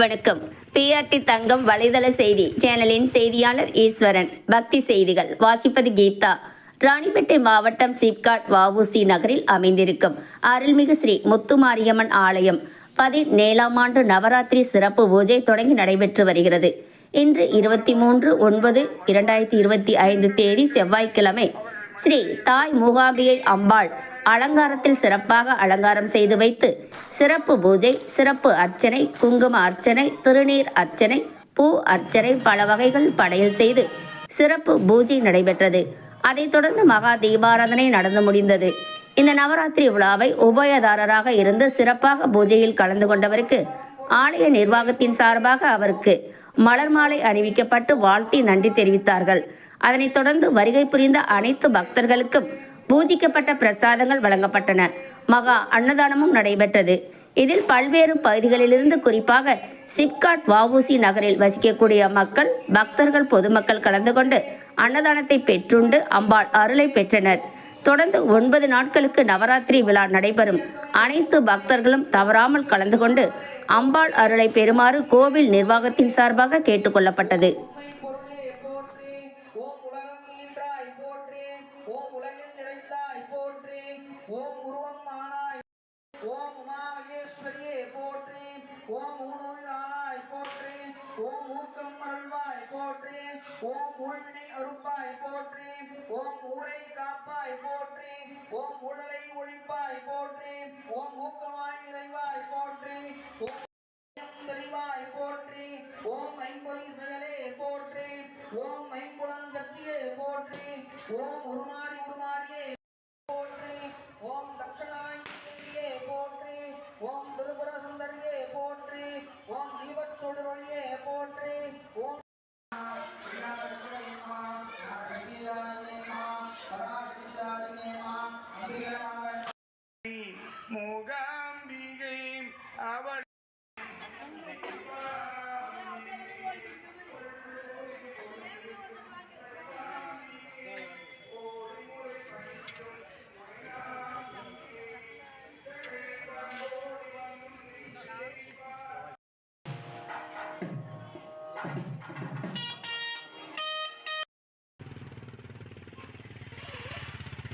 வணக்கம். பிஆர்டி தங்கம் வலைதள செய்தி சேனலின் செய்தியாளர் ஈஸ்வரன். பக்தி செய்திகள் வாசிப்பது கீதா. ராணிப்பேட்டை மாவட்டம் சிப்காட் வஉசி நகரில் அமைந்திருக்கும் அருள்மிகு ஸ்ரீ முத்துமாரியம்மன் ஆலயம். பதினேழாம் ஆண்டு நவராத்திரி சிறப்பு பூஜை தொடங்கி நடைபெற்று வருகிறது. இன்று இருபத்தி மூன்று ஒன்பது இரண்டாயிரத்தி இருபத்தி ஐந்து தேதி செவ்வாய்க்கிழமை ஸ்ரீ தாய் மூகாம்பிகை அம்பாள் அலங்காரத்தில் சிறப்பாக அலங்காரம் செய்து வைத்து சிறப்பு பூஜை சிறப்பு அர்ச்சனை குங்கும அர்ச்சனை திருநீர் அர்ச்சனை பூ அர்ச்சனை பல வகைகள் படையல் செய்து சிறப்பு பூஜை நடைபெற்றது. அதைத் தொடர்ந்து மகா தீபாராதனை நடந்து முடிந்தது. இந்த நவராத்திரி விழாவை உபயதாரராக இருந்து சிறப்பாக பூஜையில் கலந்து கொண்டவருக்கு ஆலய நிர்வாகத்தின் சார்பாக அவருக்கு மலர் மாலை அணிவிக்கப்பட்டு வாழ்த்தி நன்றி தெரிவித்தார்கள். அதனைத் தொடர்ந்து வருகை புரிந்த அனைத்து பக்தர்களுக்கும் பூஜிக்கப்பட்ட பிரசாதங்கள் வழங்கப்பட்டன. மகா அன்னதானமும் நடைபெற்றது. இதில் பல்வேறு பகுதிகளிலிருந்து குறிப்பாக சிப்காட் வஉசி நகரில் வசிக்கக்கூடிய மக்கள் பக்தர்கள் பொதுமக்கள் கலந்து கொண்டு அன்னதானத்தை பெற்றுண்டு அம்பாள் அருளை பெற்றனர். தொடர்ந்து ஒன்பது நாட்களுக்கு நவராத்திரி விழா நடைபெறும். அனைத்து பக்தர்களும் தவறாமல் கலந்து கொண்டு அம்பாள் அருளை பெறுமாறு கோவில் நிர்வாகத்தின் சார்பாக கேட்டுக்கொள்ளப்பட்டது ஓம் உருவம் ஆனாய் ஓம் உமா மகேஸ்வரியே போற்றி ஓம் ஊனூர் ஆனாய் போற்றி ஓம் ஊக்கம் அருள்வாய் போற்றி ஓம் ஊழ்வினை அருப்பாய் போற்றி ஓம் ஊரை காப்பாய் போற்றி ஓம் ஊழலை ஒழிப்பாய் போற்றி ஓம் ஊக்கமாய் நிறைவாய் போற்றி ஓம் தெளிவாய் போற்றி ஓம் ஐம்பொறி செயலே போற்றி ஓம் ஐம்புலன் சக்தியே போற்றி ஓம் உருமாறி আবার